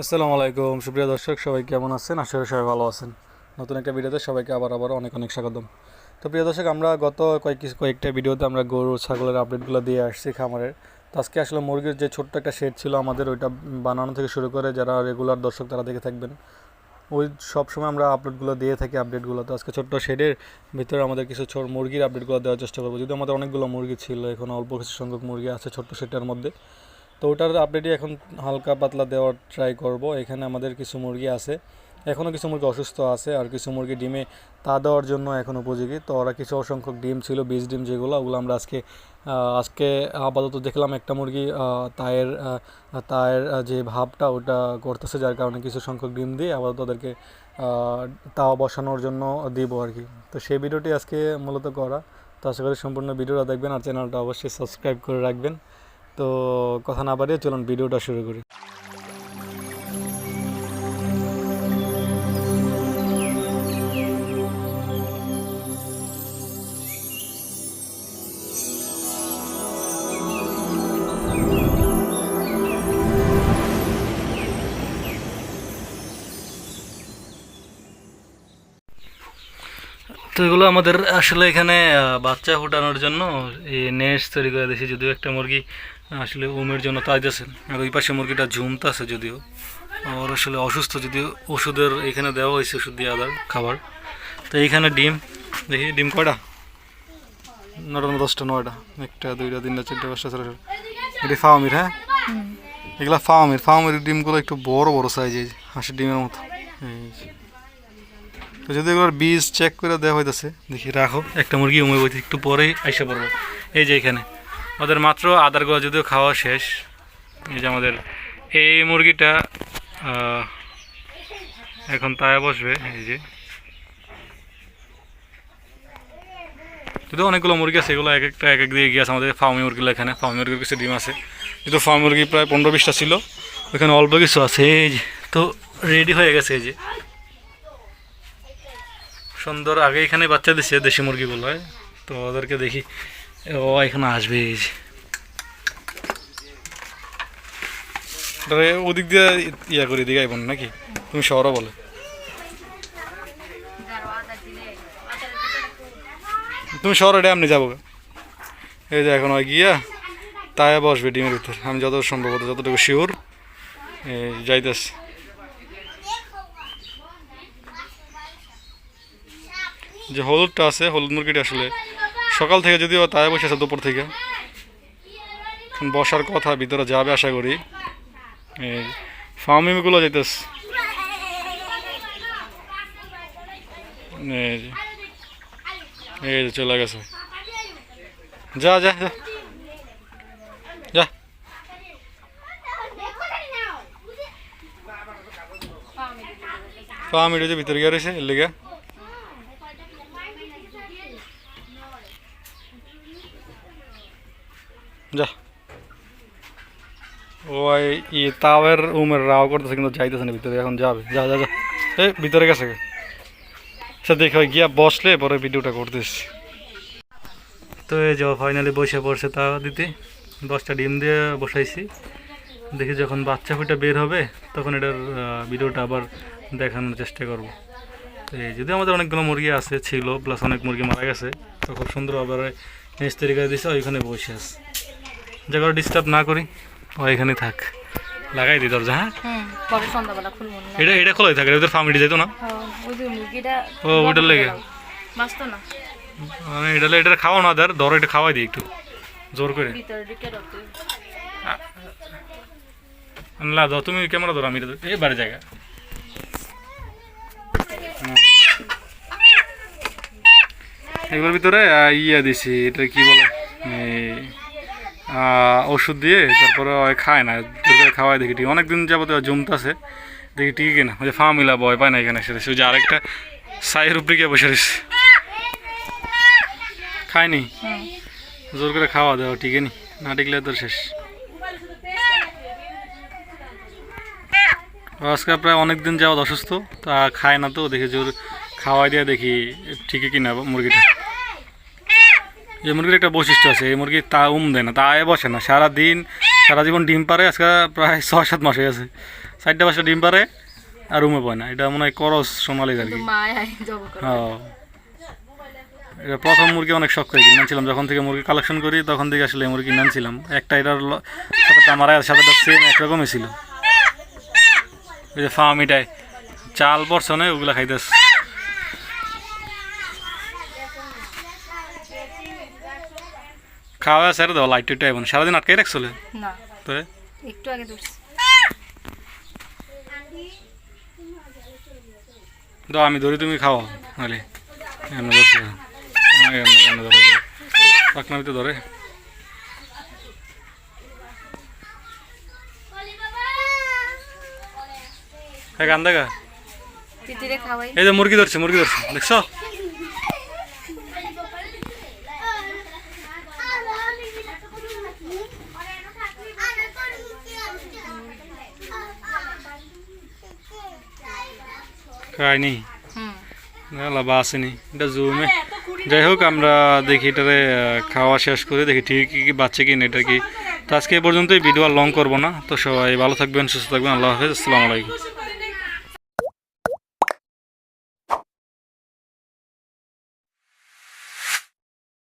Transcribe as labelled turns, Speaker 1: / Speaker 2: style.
Speaker 1: আসসালামু আলাইকুম, সুপ্রিয় দর্শক, সবাই কেমন আছেন? আশা করি সবাই ভালো আছেন। নতুন একটা ভিডিওতে সবাইকে আবার আবার অনেক অনেক স্বাগতম। তো প্রিয় দর্শক, আমরা গত কয়েক কয়েকটা ভিডিওতে আমরা গরু, ছাগলের আপডেটগুলো দিয়ে আসছি খামারের। তো আজকে আসলে মুরগির যে ছোট্ট একটা শেড ছিল আমাদের, ওইটা বানানো থেকে শুরু করে যারা রেগুলার দর্শক তারা দেখে থাকবেন। ওই সব সময় আমরা আপডেটগুলো দিয়ে থাকি আপডেটগুলো তো আজকে ছোট্ট শেডের ভিতরে আমাদের কিছু ছোট মুরগির আপডেটগুলো দেওয়ার চেষ্টা করব। যদি আমাদের অনেকগুলো মুরগি ছিল, এখন অল্প কিছু সংখ্যক মুরগি আছে ছোট্ট শেডটার মধ্যে। তো ওটার আপডেটই এখন হালকা পাতলা দেওয়ার ট্রাই করব। এখানে আমাদের কিছু মুরগি আছে। এখনও কিছু মুরগি অসুস্থ আছে আর কিছু মুরগি ডিমে তা দেওয়ার জন্য এখন উপযোগী। তো ওরা কিছু অসংখ্যক ডিম ছিল বীজ ডিম যেগুলো ওগুলো আমরা আজকে আজকে আপাতত দেখলাম একটা মুরগি তায়ের তায়ের যে ভাবটা ওটা করতেছে যার কারণে কিছু সংখ্যক ডিম দিয়ে আপাতত আহ, তাওয়া বসানোর জন্য দিব আর কি। তো সেই ভিডিওটি আজকে মূলত করা। তো আশা করি সম্পূর্ণ ভিডিওটা দেখবেন আর চ্যানেলটা অবশ্যই সাবস্ক্রাইব করে রাখবেন। তো কথা না বাড়িয়ে চলুন ভিডিওটা শুরু করি। তো এগুলো আমাদের আসলে এখানে বাচ্চা ফুটানোর জন্য এই নেস্ট তৈরি করে দিয়েছি। যদিও একটা মুরগি আসলে ওমের জন্য তাইতেছে আর ওই পাশে মুরগিটা ঝুমতাছে যদিও। ওর আসলে অসুস্থ যদিও ওষুধের এখানে দেওয়া হয়েছে ওষুধ দিয়ে আদার খাবার। তো এইখানে ডিম। দেখি, ডিম কয়টা? নটা না দশটা, নয়টা। একটা, দুইটা, তিনটা, চারটা, পাঁচটা, ছটা এটি ফাওয়ামির হ্যাঁ? এগুলা ফাওয়ামির ফাওয়ামির ডিমগুলো একটু বড় বড় সাইজ এই হাঁসের ডিমের মতো। তো যদি এগুলোর বীজ চেক করে দেওয়া হইতেছে, দেখি রাখো। একটা মুরগি উমে বইতে একটু পরেই আইসা পড়ব। এই যে এখানে। ওদের মাত্র আদারগুলো যদিও খাওয়া শেষ, এই যে আমাদের এই মুরগিটা এখন তাই বসবে, এই যে। যদিও অনেকগুলো মুরগি আছে, এগুলো এক একটা এক এক দিয়ে গিয়েছে আমাদের ফার্মি মুরগিগুলো এখানে। ফার্মি মুরগির কিছু ডিম আছে, কিন্তু ফার্মি মুরগি প্রায় পনেরো বিশটা ছিল, ওখানে অল্প কিছু আছে, এই যে। তো রেডি হয়ে গেছে, এই যে। সুন্দর, আগে এখানে বাচ্চা দিচ্ছে দেশি মুরগিগুলো তো ওদেরকে দেখি ও, এখানে আসবে যে। ওদিক দিয়ে ইয়া করি দিকে আইবন নাকি? তুমি শহরও বলে। তুমি শহরে নিয়ে যাব। এই যে এখন ওই গিয়া তাই বসবে ডিমের ভিতর। আমি যত সম্ভব হতো যতটুকু শিওর যাইতেছি। যে হলুদটা আছে, হলুদ মুরগিটা আসলে সকাল থেকে যদিও তাই বসে আছে দুপুর থেকে। বসার কথা, ভিতরে যাবে আশা করি। এই ফার্মিংগুলো যাইতেছে। এই যে চলে গেছে। যা যা যা। যা। ভিতরে গিয়ে রয়েছে লেগে। যা। ওই তাওয়ের উমের রাও করতেছে, কিন্তু যাইতেছে না ভিতরে, এখন যাবে। যা যা যা। এই, ভিতরে গেছে। আচ্ছা দেখো গিয়া বসলে, পরে ভিডিওটা করতেছি। তো এই যে ফাইনালি বসে পড়ছে তা দিতে। দশটা ডিম দিয়ে বসাইছি। দেখি যখন বাচ্চা ফুটা বের হবে, তখন এটার ভিডিওটা আবার দেখানোর চেষ্টা করব। এই যদি আমাদের অনেকগুলো মুরগি আছে, ছিল প্লাস অনেক মুরগি মারা গেছে, তো খুব সুন্দরভাবে নেক্সট তরিকা দিছে, ওইখানে বসে আছে। জায়গাটা ডিস্টার্ব না করি ও এখানে থাক। লাগাই দিই দরজা হ্যাঁ?
Speaker 2: পরে সন্ধ্যাবেলা খুলবো না?
Speaker 1: এটা এটা খোলাই থাকে ওদের ফার্মিটি যেত না?
Speaker 2: ওই যে মুরগিটা
Speaker 1: ও, ওইটার লেগে?
Speaker 2: বাঁচতো না।
Speaker 1: মানে এটা এটা খাওয়া না দের ধরো এটা খাওয়াই দিই একটু জোর করে।
Speaker 2: ভিতরে ঢুকে রাখতে
Speaker 1: না দাও তুমি ক্যামেরা ধরো আমি বাড়ি জায়গা। এগুলোর ভিতরে ইয়া দিছি এটা কি বলে? ওষুধ দিয়ে তারপরে ওই খায় না জোর করে খাওয়াই দেখি ঠিক অনেকদিন যাবত জমতাছে দেখি ঠিক কিনা ওই যে ফার্মিলা বয় পায় না এখানে সেটা সে যে আরেকটা সাইয়ের উপরে গিয়ে বসে রয়েছে। খায়নি? জোর করে খাওয়া দাওয়া ঠিক নি, না টিকলে তো শেষ। আজকে প্রায় অনেক দিন যাওয়া অসুস্থ, তা খায় না তো, দেখি জোর খাওয়াই দিয়ে দেখি ঠিকই কিনা মুরগিটা। এই মুরগির একটা বৈশিষ্ট্য আছে এই মুরগি তা উম দেয় না তা আয় বসে না। সারা দিন সারা জীবন ডিম পারে আজকে প্রায় ছয় সাত মাস হয়ে আছে চারটা পাঁচটা ডিম পারে আর রুমে পায় না। এটা মনে হয় করস সোনালির আর কি। হ্যাঁ। এটা প্রথম মুরগি অনেক শখ করে কিনে আনছিলাম যখন থেকে মুরগি কালেকশন করি তখন থেকে আসলে মুরগি কিনে আনছিলাম একটা এটার সাথে আমার সাথে সেম একরকমই ছিল। ওই যে ফার্ম এটাই চাল পড়ছে না ওগুলা খাইতেছে। খাওয়া ছেড়ে দাও লাইট টুইট এখন সারাদিন আটকাই রাখছিলে
Speaker 2: না।
Speaker 1: তো
Speaker 2: একটু আগে ধরছি।
Speaker 1: দাও আমি ধরি তুমি খাও। নাহলে এমনি ধরছি। পাকনামি তো ধরে। গান দেখা। এই যে মুরগি ধরছে মুরগি ধরছে দেখছ? খায়নি লাভা আসেনি এটা জুমে যাই হোক আমরা দেখি এটারে খাওয়া শেষ করে দেখি ঠিক কি বাচ্চা কিনে এটা কি তো আজকে এই পর্যন্তই ভিডিও আর লং করব না তো সবাই ভালো থাকবেন সুস্থ থাকবেন আল্লাহ হাফেজ আসসালামু আলাইকুম